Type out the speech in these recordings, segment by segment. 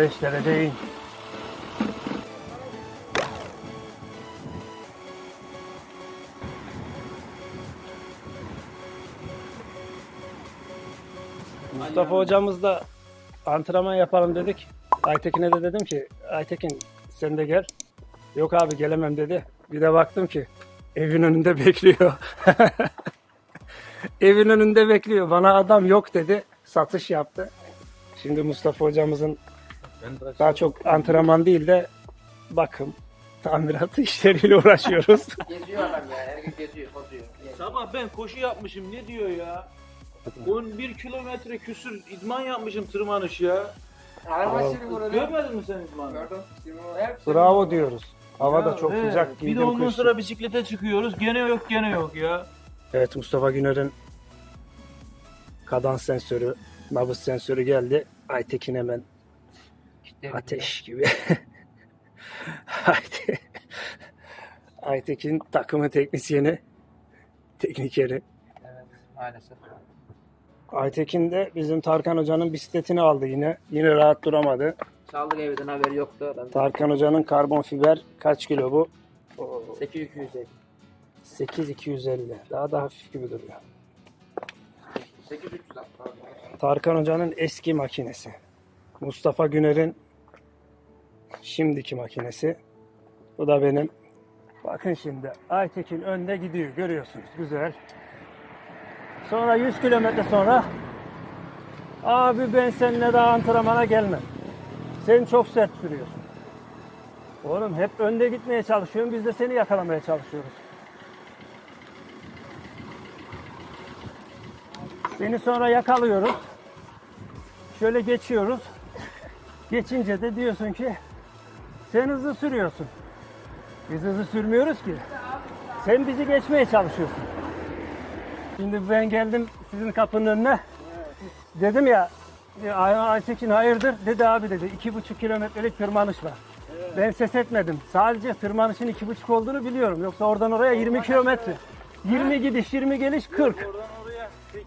5 derece in. Mustafa hocamız da antrenman yapalım dedik. Aytekin'e de dedim ki Aytekin sen de gel. Yok abi gelemem dedi. Bir de baktım ki evin önünde bekliyor. evin önünde bekliyor. Bana adam yok dedi. Satış yaptı. Şimdi Mustafa hocamızın daha çok antrenman değil de bakım, tamiratı işleriyle uğraşıyoruz. Geziyor adam ya. Her gün geziyor, bozuyor. Sabah ben koşu yapmışım ne diyor ya? 11 kilometre küsür idman yapmışım tırmanış ya. Araba. Görmedin mi sen idmanı? Gördüm. Bravo diyoruz. Hava da çok he. sıcak. Bir de giydim ondan sonra bisiklete çıkıyoruz. Gene yok gene yok ya. Evet Mustafa Güner'in kadans sensörü, nabız sensörü geldi. Aytekin hemen ateş gibi. Ayte- Aytekin takımı teknisyeni, teknikeri. Evet maalesef. Aytekin de bizim Tarkan Hoca'nın bisikletini aldı yine. Yine rahat duramadı. Çaldık evden haberi yoktu adam. Tarkan Hoca'nın karbon fiber kaç kilo bu? Oo, 8250. 8250. Daha da hafif gibi duruyor. 8300 pardon. Tarkan Hoca'nın eski makinesi. Mustafa Güner'in şimdiki makinesi. Bu da benim. Bakın şimdi Aytekin önde gidiyor görüyorsunuz. Güzel. Sonra 100 kilometre sonra abi ben seninle daha antrenmana gelmem. Sen çok sert sürüyorsun. Oğlum hep önde gitmeye çalışıyorum. Biz de seni yakalamaya çalışıyoruz. Seni sonra yakalıyoruz. Şöyle geçiyoruz. Geçince de diyorsun ki sen hızlı sürüyorsun. Biz hızlı sürmüyoruz ki. Sen bizi geçmeye çalışıyorsun. Şimdi ben geldim sizin kapının önüne. Dedim ya Ay- Aytekin hayırdır? Dedi abi dedi. iki buçuk kilometrelik tırmanış var. Ben ses etmedim. Sadece tırmanışın iki buçuk olduğunu biliyorum. Yoksa oradan oraya 20 kilometre. 20 gidiş 20 geliş 40. Oradan oraya 8.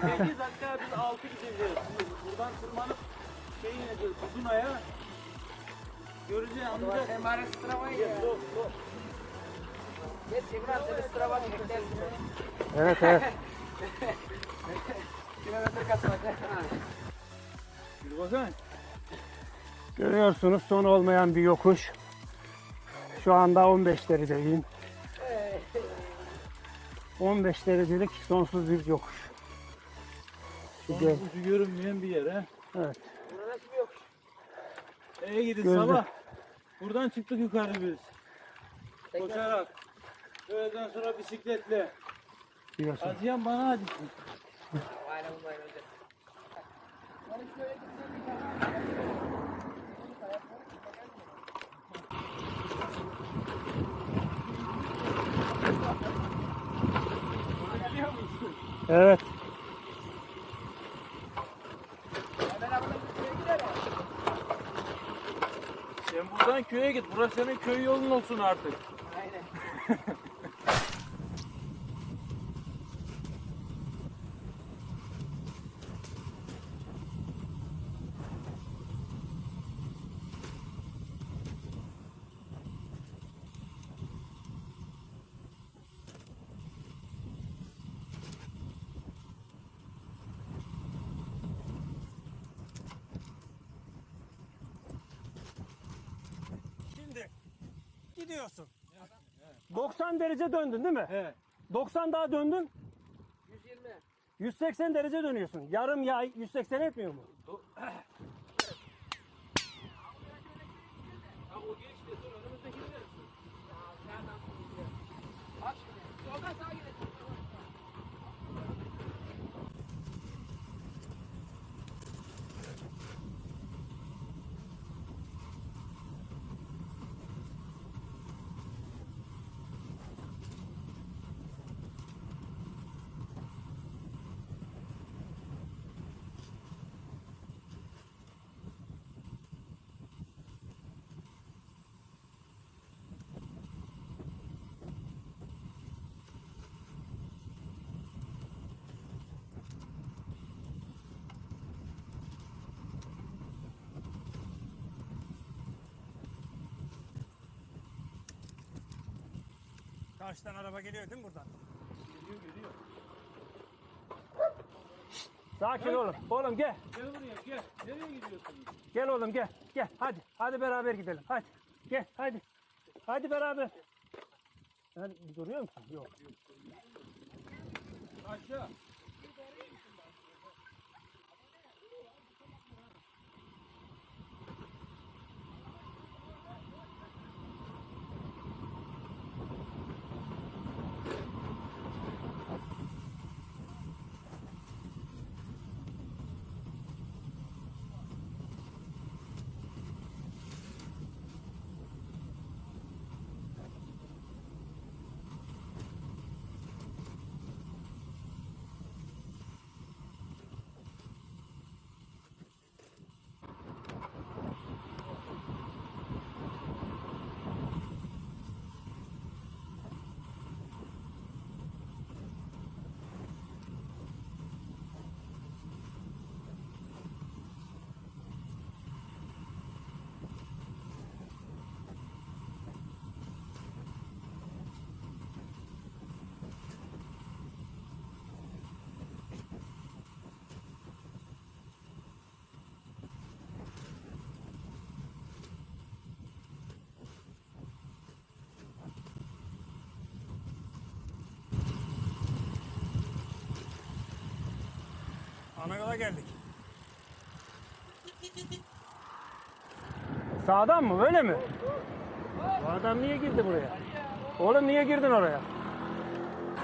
8 dakika biz 6 gideceğiz. Buradan tırmanıp şey ineceğiz. Uzunaya. Göreceğiz. Sen bari Strava'yı ya. Geç Emrah seni Strava'yı beklersin. Evet evet. Kilometre kasmak. Bir bakın. Görüyorsunuz son olmayan bir yokuş. Şu anda 15 dereceyim. 15 derecelik sonsuz bir yokuş. Şu Ucu görünmeyen bir yer he. Evet. Burada kim yok? Eve gidin Gözde. sabah. Buradan çıktık yukarı biz. Koşarak. Öğleden sonra bisikletle. Diyorsun. Acıyan bana önce. Evet. Sen buradan köye git. Burası senin köy yolun olsun artık. Aynen. 90 derece döndün değil mi? He. 90 daha döndün. 120. 180 derece dönüyorsun. Yarım yay 180 etmiyor mu? Karşıdan araba geliyor değil mi buradan? Geliyor geliyor. Sakin oğlum. Oğlum gel. Gel buraya gel. Nereye gidiyorsunuz? Gel oğlum gel. Gel hadi. Hadi beraber gidelim. Hadi. Gel hadi. Hadi beraber. Sen duruyor musun? Yok. Aşağı. Ana yola geldik. Sağdan mı? Böyle mi? Bu adam niye girdi buraya? Oğlum niye girdin oraya?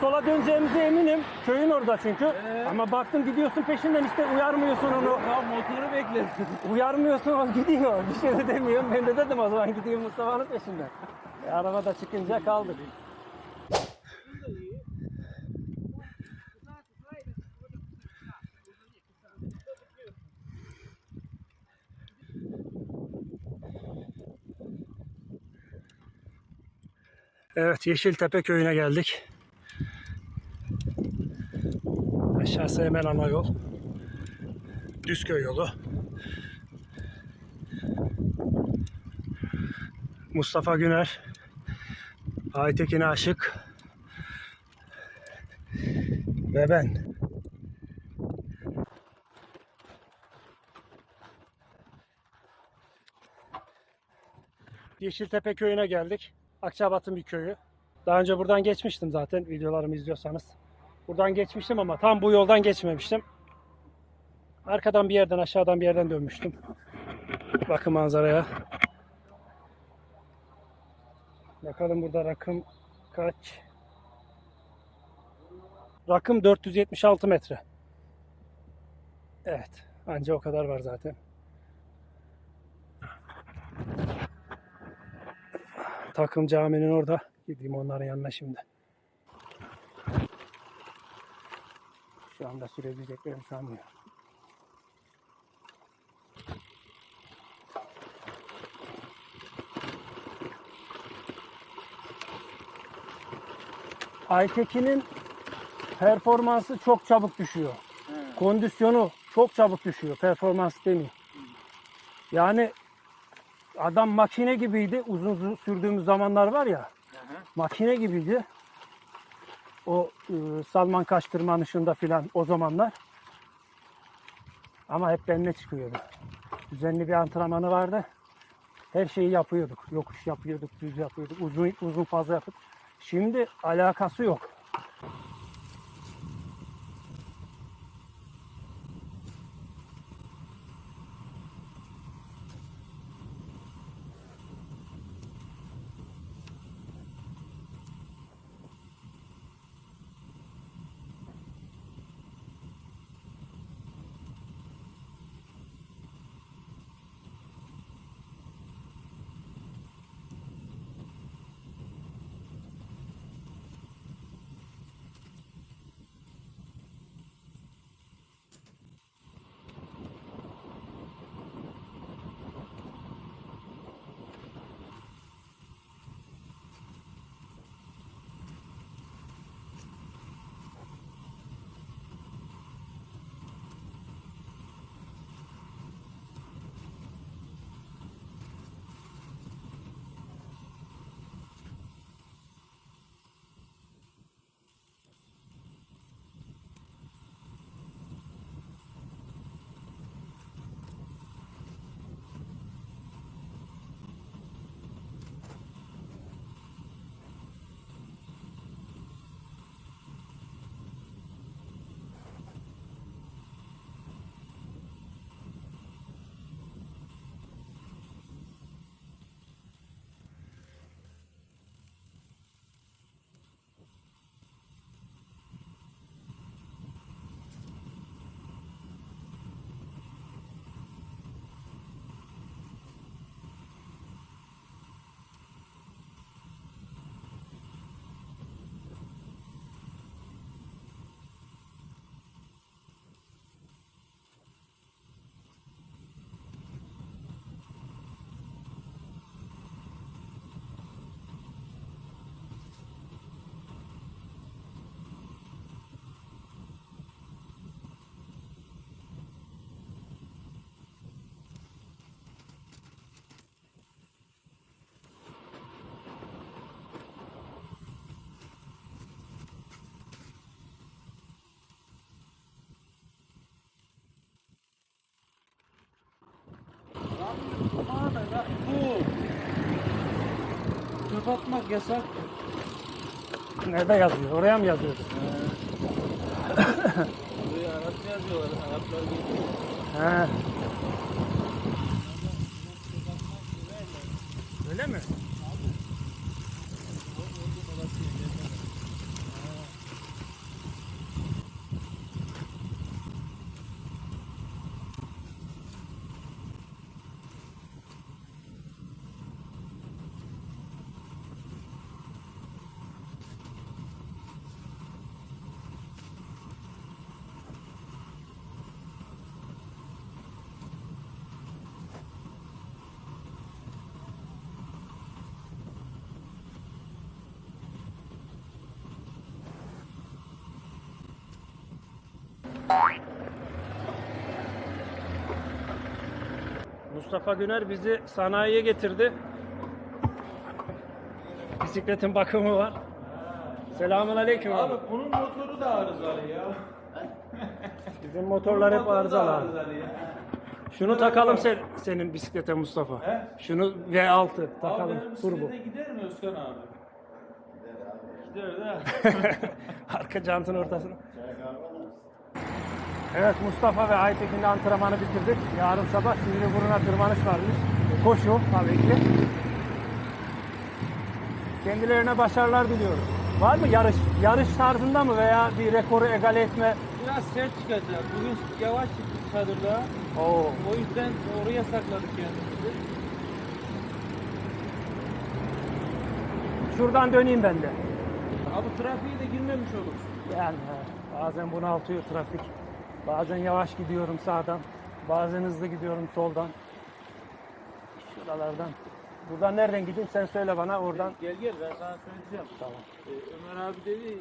Sola döneceğimize eminim. Köyün orada çünkü. Ama baktım gidiyorsun peşinden işte uyarmıyorsun onu. Ya motoru bekle. Uyarmıyorsun o gidiyor. Bir şey de demiyorum. Ben de dedim o zaman gideyim Mustafa'nın peşinden. E, araba da çıkınca kaldık. Evet Yeşiltepe köyüne geldik. Aşağısı hemen ana yol. Düzköy yolu. Mustafa Güner, Aytekin Aşık ve ben. Yeşiltepe köyüne geldik. Akçabat'ın bir köyü. Daha önce buradan geçmiştim zaten videolarımı izliyorsanız. Buradan geçmiştim ama tam bu yoldan geçmemiştim. Arkadan bir yerden aşağıdan bir yerden dönmüştüm. Bakın manzaraya. Bakalım burada rakım kaç? Rakım 476 metre. Evet. Anca o kadar var zaten. Takım caminin orada. Gideyim onların yanına şimdi. Şu anda sürebileceklerini sanmıyorum. Aytekin'in performansı çok çabuk düşüyor. Kondisyonu çok çabuk düşüyor. Performans demeyeyim. Yani adam makine gibiydi. Uzun zu- sürdüğümüz zamanlar var ya. Makine gibiydi. O e, Salman Kaş tırmanışında filan o zamanlar. Ama hep benimle çıkıyordu. Düzenli bir antrenmanı vardı. Her şeyi yapıyorduk. Yokuş yapıyorduk, düz yapıyorduk. Uzun uzun fazla yapıp. Şimdi alakası yok. bu. Çöp atmak yasak. Nerede yazıyor? Oraya mı yazıyor? Buraya Arapça yazıyorlar. Araplar geliyor. He. Öyle mi? Mustafa Güner bizi sanayiye getirdi. Bisikletin bakımı var. Selamun aleyküm abi. Abi bunun motoru da arızalı ya. Bizim motorlar hep arızalı abi. arızalı ya. Şunu takalım sen, senin bisiklete Mustafa. He? Şunu V6 Abi takalım. benim Turbo. bisiklete gider mi Özkan abi? Gider de. Arka jantın ortasına. Evet Mustafa ve Aytekin'le antrenmanı bitirdik. Yarın sabah Sivriburnu'na tırmanış varmış. Koşu tabii ki. Kendilerine başarılar diliyoruz. Var mı yarış? Yarış tarzında mı veya bir rekoru egale etme? Biraz sert çıkacak. Bugün yavaş çıktık çadırda. Oo. O yüzden oraya sakladık kendimizi. Şuradan döneyim ben de. Abi trafiğe de girmemiş olur. Yani bazen bunaltıyor trafik. Bazen yavaş gidiyorum sağdan. Bazen hızlı gidiyorum soldan. Şuralardan. Buradan nereden gideyim sen söyle bana oradan. Gel gel ben sana söyleyeceğim. Tamam. Ee, Ömer abi dedi,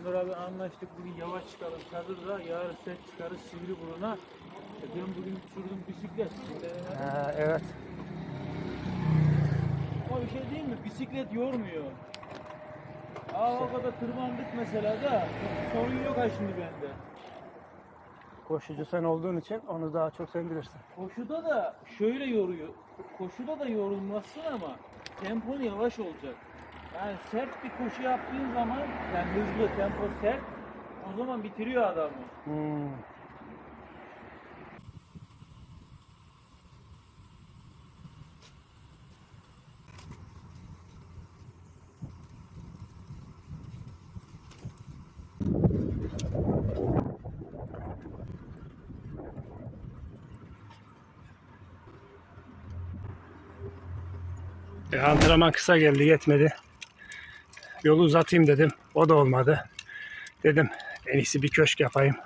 Ömer abi anlaştık bugün yavaş çıkalım çadırda, yarın set çıkarız Sivriburnu'na. E ben bugün sürdüm bisiklet. Ee, evet. ama bir şey değil mi? Bisiklet yormuyor. Aa o kadar tırmandık mesela da sorun yok ha şimdi bende. Koşucu sen olduğun için onu daha çok sen bilirsin. Koşuda da şöyle yoruyor. Koşuda da yorulmazsın ama tempon yavaş olacak. Yani sert bir koşu yaptığın zaman yani hızlı tempo sert o zaman bitiriyor adamı. Hmm. E, antrenman kısa geldi yetmedi. Yolu uzatayım dedim. O da olmadı. Dedim en iyisi bir köşk yapayım.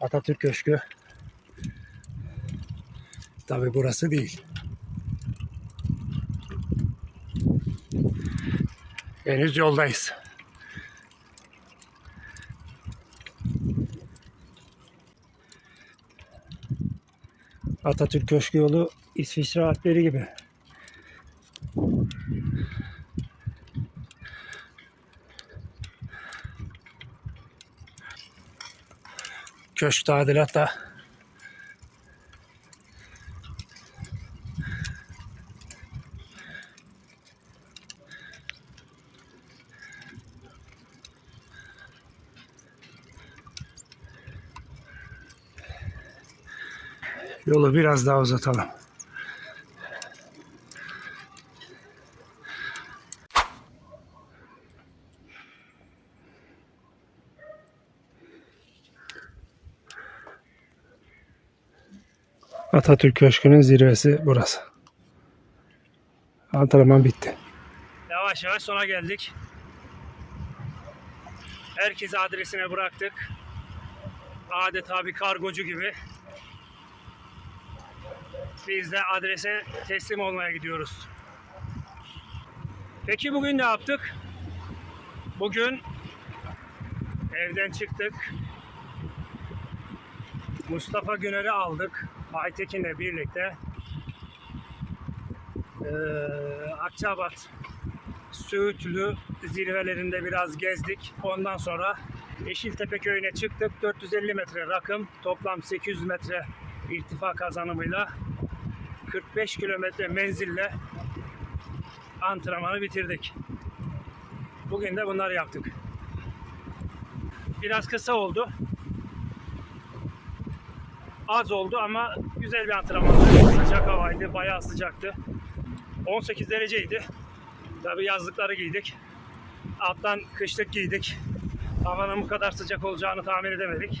Atatürk Köşkü. Tabi burası değil. Henüz yoldayız. Atatürk Köşkü yolu İsviçre Alpleri gibi. Köşk tadilatta. Yolu biraz daha uzatalım. Atatürk Köşkü'nün zirvesi burası. Antrenman bitti. Yavaş yavaş sona geldik. Herkesi adresine bıraktık. Adeta bir kargocu gibi. Biz de adrese teslim olmaya gidiyoruz. Peki bugün ne yaptık? Bugün evden çıktık. Mustafa Güner'i aldık. Aytekin'le birlikte. Ee, Akçabat, Söğütlü zirvelerinde biraz gezdik. Ondan sonra Yeşiltepe köyüne çıktık. 450 metre rakım, toplam 800 metre irtifa kazanımıyla 45 kilometre menzille antrenmanı bitirdik. Bugün de bunları yaptık. Biraz kısa oldu. Az oldu ama güzel bir antrenmandı. Sıcak havaydı, bayağı sıcaktı. 18 dereceydi. Tabi yazlıkları giydik. Alttan kışlık giydik. Havanın bu kadar sıcak olacağını tahmin edemedik.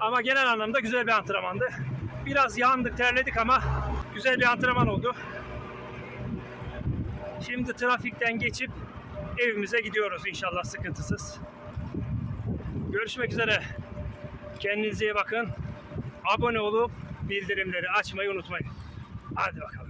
Ama genel anlamda güzel bir antrenmandı. Biraz yandık, terledik ama güzel bir antrenman oldu. Şimdi trafikten geçip evimize gidiyoruz inşallah sıkıntısız. Görüşmek üzere. Kendinize iyi bakın. Abone olup bildirimleri açmayı unutmayın. Hadi bakalım.